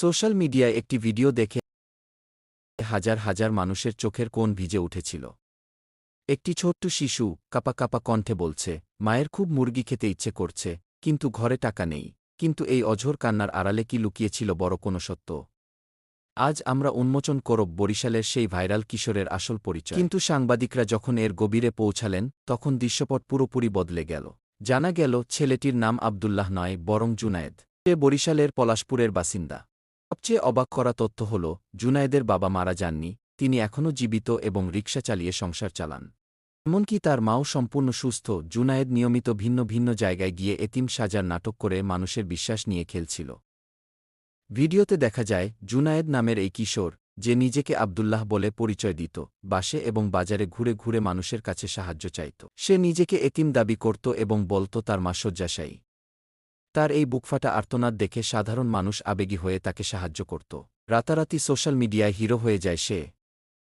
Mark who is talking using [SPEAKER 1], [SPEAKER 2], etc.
[SPEAKER 1] Social মিডিয়ায় একটি video দেখে হাজার হাজার মানুষের চোখের কোণ ভিজে উঠেছিল। একটি ছোট্ট শিশু কাপা কাপা কণ্ঠে বলছে, মায়ের খুব মুরগি খেতে ইচ্ছে করছে, কিন্তু ঘরে টাকা নেই, কিন্তু এই অঝোর কান্নার আড়ালে কি লুকিয়েছিল বড় কোনো সত্য? আজ আমরা উন্মোচন করব বরিশালের সেই ভাইরাল কিশোরের আসল পরিচয়। কিন্তু সাংবাদিকরা যখন এর গভীরে পৌঁছালেন, তখন দৃশ্যপট পুরোপুরি বদলে গেল। জানা গেল, ছেলেটির নাম আবদুল্লাহ নয়, বরং জুনায়েদ। সে বরিশালের পলাশপুরের বাসিন্দা। সবচেয়ে অবাক করা তথ্য হল, জুনায়েদের বাবা মারা যাননি, তিনি এখনও জীবিত এবং রিকশা চালিয়ে সংসার চালান। এমনকি তার মাও সম্পূর্ণ সুস্থ, জুনায়েদ নিয়মিত ভিন্ন ভিন্ন জায়গায় গিয়ে এতিম সাজার নাটক করে মানুষের বিশ্বাস নিয়ে খেলছিল। ভিডিওতে দেখা যায়, জুনায়েদ নামের এই কিশোর, যে নিজেকে আবদুল্লাহ বলে পরিচয় দিত, বাসে এবং বাজারে ঘুরে ঘুরে মানুষের কাছে সাহায্য চাইত। সে নিজেকে এতিম দাবি করত এবং বলত তার মা শয্যাশায়ী। তার এই বুকফাটা আর্তনাদ দেখে সাধারণ মানুষ আবেগী হয়ে তাকে সাহায্য করত। রাতারাতি সোশ্যাল মিডিয়ায় হিরো হয়ে যায় সে।